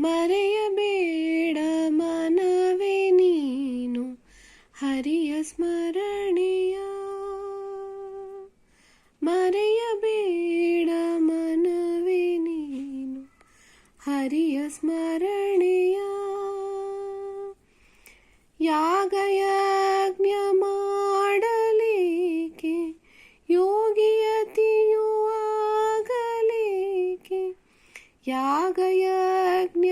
ಮರೆಯಬೇಡ ಮನವೇ ನೀನು, ಹರಿಯ ಸ್ಮರಣೆಯ. ಮರೆಯಬೇಡ ಮನವೇ ನೀನು, ಹರಿಯ ಸ್ಮರಣೆಯ. ಯಾಗಯಜ್ಞ ಮಾಡಲೇಕೆ ಯೋಗಿಯತಿಯೂ ಆಗಲೇಕೆ, ಯಾಗಯಜ್ಞ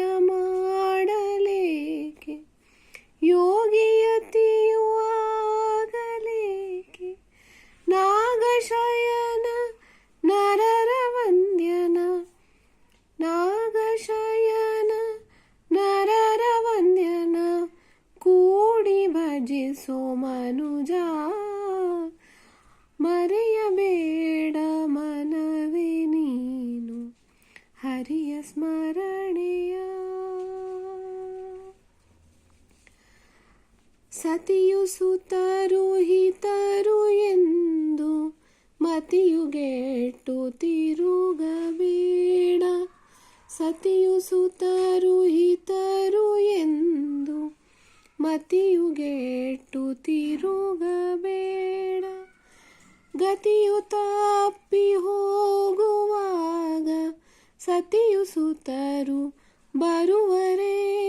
ಭಜಿಸೋ ಮನುಜ, ಮರೆಯಬೇಡ ಮನವೇ ನೀನು, ಹರಿಯ ಸ್ಮರಣೆಯ. ಸತಿಯು ಸುತರು ಹಿತರು ಎಂದು ಮತಿಯುಗೆಟ್ಟು ತಿರುಗಬೇಡ. ಸತಿಯು ಸುತರು ಹಿತರು ಎಂದು ಮತಿಯುಗೆಟ್ಟು ತಿರುಗಬೇಡ. ಗತಿಯು ತಪ್ಪಿ ಹೋಗುವಾಗ ಸತಿಯು ಸುತರು ಬರುವರೇ.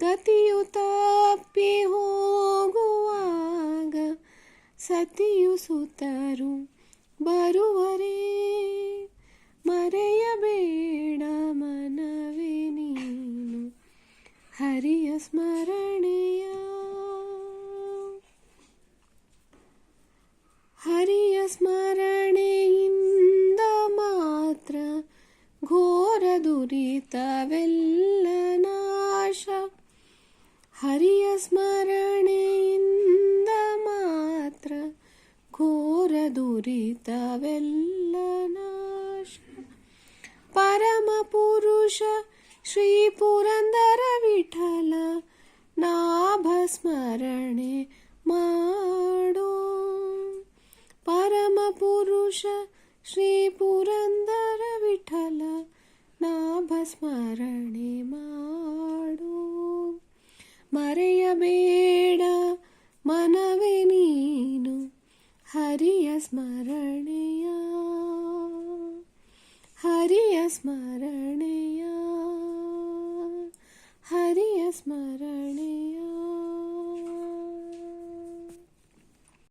ಗತಿಯು ತಪ್ಪಿ ಹೋಗುವಾಗ ಸತಿಯು ಸುತರು ಬರುವರೇ. ಹರಿಯ ಸ್ಮರಣೆಯ ಹರಿಯ ಸ್ಮರಣೆಯಿಂದ ಮಾತ್ರ ಘೋರ ದುರಿತವೆಲ್ಲ ನಾಶ ಹರಿಯ ಸ್ಮರಣೆಯಿಂದ ಮಾತ್ರ ಘೋರ ದುರಿತವೆಲ್ಲ ನಾಶ ಪರಮ ಪುರುಷ ಶ್ರೀ ಪುರಂದರ ವಿಠಲ ನಾಭ ಸ್ಮರಣೆ ಮಾಡೋ. ಪರಮ ಪುರುಷ ಶ್ರೀ ಪುರಂದರ ವಿಠಲ ನಾಭ ಸ್ಮರಣೆ ಮಾಡೋ. ಮರೆಯಬೇಡ ಮನವೇ ನೀನು ಹರಿಯ ಸ್ಮರಣೆಯ. ಹರಿಯ ಸ್ಮರಣೆಯ. ಹರಿಯ ಸ್ಮರಣೆಯ